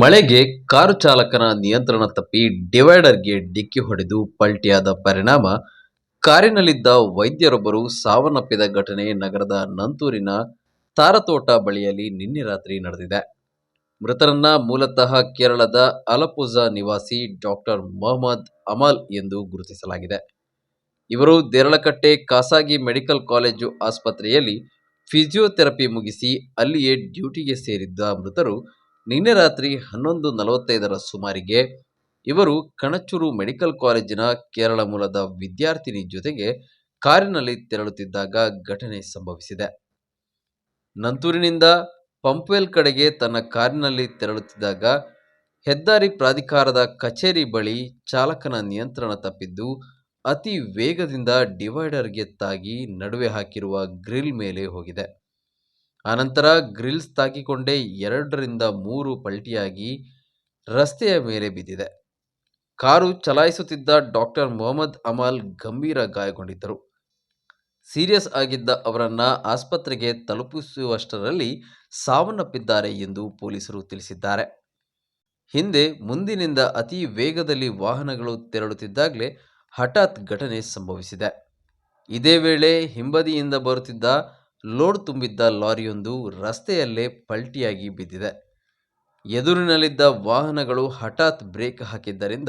ಮಳೆಗೆ ಕಾರು ಚಾಲಕನ ನಿಯಂತ್ರಣ ತಪ್ಪಿ ಡಿವೈಡರ್ಗೆ ಡಿಕ್ಕಿ ಹೊಡೆದು ಪಲ್ಟಿಯಾದ ಪರಿಣಾಮ. ಕಾರಿನಲ್ಲಿದ್ದ ವೈದ್ಯರೊಬ್ಬರು ಸಾವನ್ನಪ್ಪಿದ ಘಟನೆ ನಗರದ ನಂತೂರಿನ ತಾರತೋಟ ಬಳಿಯಲ್ಲಿ ನಿನ್ನೆ ರಾತ್ರಿ ನಡೆದಿದೆ. ಮೃತರನ್ನ ಮೂಲತಃ ಕೇರಳದ ಅಲಪುಝಾ ನಿವಾಸಿ ಡಾಕ್ಟರ್ ಮೊಹಮ್ಮದ್ ಅಮಲ್ ಎಂದು ಗುರುತಿಸಲಾಗಿದೆ. ಇವರು ದೇರಳಕಟ್ಟೆ ಖಾಸಗಿ ಮೆಡಿಕಲ್ ಕಾಲೇಜು ಆಸ್ಪತ್ರೆಯಲ್ಲಿ ಫಿಸಿಯೋಥೆರಪಿ ಮುಗಿಸಿ ಅಲ್ಲಿಯೇ ಡ್ಯೂಟಿಗೆ ಸೇರಿದ್ದ ಮೃತರು ನಿನ್ನೆ ರಾತ್ರಿ ಹನ್ನೊಂದು ನಲವತ್ತೈದರ ಸುಮಾರಿಗೆ ಇವರು ಕಣಚೂರು ಮೆಡಿಕಲ್ ಕಾಲೇಜಿನ ಕೇರಳ ಮೂಲದ ವಿದ್ಯಾರ್ಥಿನಿ ಜೊತೆಗೆ ಕಾರಿನಲ್ಲಿ ತೆರಳುತ್ತಿದ್ದಾಗ ಘಟನೆ ಸಂಭವಿಸಿದೆ. ನಂತೂರಿನಿಂದ ಪಂಪ್ವೆಲ್ ಕಡೆಗೆ ತನ್ನ ಕಾರಿನಲ್ಲಿ ತೆರಳುತ್ತಿದ್ದಾಗ ಹೆದ್ದಾರಿ ಪ್ರಾಧಿಕಾರದ ಕಚೇರಿ ಬಳಿ ಚಾಲಕನ ನಿಯಂತ್ರಣ ತಪ್ಪಿದ್ದು, ಅತಿ ವೇಗದಿಂದ ಡಿವೈಡರ್ಗೆ ತಾಗಿ ನಡುವೆ ಹಾಕಿರುವ ಗ್ರಿಲ್ ಮೇಲೆ ಹೋಗಿದೆ. ಆನಂತರ ಗ್ರಿಲ್ಸ್ ತಾಕಿಕೊಂಡೇ ಎರಡರಿಂದ ಮೂರು ಪಲ್ಟಿಯಾಗಿ ರಸ್ತೆಯ ಮೇಲೆ ಬಿದ್ದಿದೆ. ಕಾರು ಚಲಾಯಿಸುತ್ತಿದ್ದ ಡಾಕ್ಟರ್ ಮೊಹಮ್ಮದ್ ಅಮಲ್ ಗಂಭೀರ ಗಾಯಗೊಂಡಿದ್ದರು. ಸೀರಿಯಸ್ ಆಗಿದ್ದ ಅವರನ್ನ ಆಸ್ಪತ್ರೆಗೆ ತಲುಪಿಸುವಷ್ಟರಲ್ಲಿ ಸಾವನ್ನಪ್ಪಿದ್ದಾರೆ ಎಂದು ಪೊಲೀಸರು ತಿಳಿಸಿದ್ದಾರೆ. ಹಿಂದೆ ಮುಂದಿನಿಂದ ಅತಿ ವೇಗದಲ್ಲಿ ವಾಹನಗಳು ತೆರಳುತ್ತಿದ್ದಾಗಲೇ ಹಠಾತ್ ಘಟನೆ ಸಂಭವಿಸಿದೆ. ಇದೇ ವೇಳೆ ಹಿಂಬದಿಯಿಂದ ಬರುತ್ತಿದ್ದ ಲೋಡ್ ತುಂಬಿದ್ದ ಲಾರಿಯೊಂದು ರಸ್ತೆಯಲ್ಲೇ ಪಲ್ಟಿಯಾಗಿ ಬಿದ್ದಿದೆ. ಎದುರಿನಲ್ಲಿದ್ದ ವಾಹನಗಳು ಹಠಾತ್ ಬ್ರೇಕ್ ಹಾಕಿದ್ದರಿಂದ,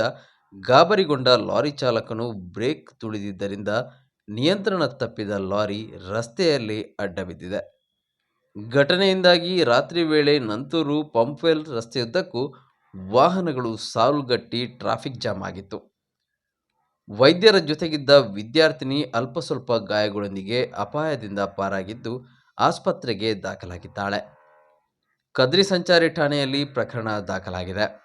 ಗಾಬರಿಗೊಂಡ ಲಾರಿ ಚಾಲಕನು ಬ್ರೇಕ್ ತುಳಿದಿದ್ದರಿಂದ ನಿಯಂತ್ರಣ ತಪ್ಪಿದ ಲಾರಿ ರಸ್ತೆಯಲ್ಲಿ ಅಡ್ಡ ಬಿದ್ದಿದೆ ಘಟನೆಯಿಂದಾಗಿ ರಾತ್ರಿ ವೇಳೆ ನಂತೂರು ಪಂಪ್ವೆಲ್ ರಸ್ತೆಯುದ್ದಕ್ಕೂ ವಾಹನಗಳು ಸಾಲುಗಟ್ಟಿ ಟ್ರಾಫಿಕ್ ಜಾಮ್ ಆಗಿತ್ತು. ವೈದ್ಯರ ಜೊತೆಗಿದ್ದ ವಿದ್ಯಾರ್ಥಿನಿ ಅಲ್ಪ ಸ್ವಲ್ಪ ಗಾಯಗಳೊಂದಿಗೆ ಅಪಾಯದಿಂದ ಪಾರಾಗಿದ್ದು ಆಸ್ಪತ್ರೆಗೆ ದಾಖಲಾಗಿದ್ದಾಳೆ. ಕದ್ರಿ ಸಂಚಾರಿ ಠಾಣೆಯಲ್ಲಿ ಪ್ರಕರಣ ದಾಖಲಾಗಿದೆ.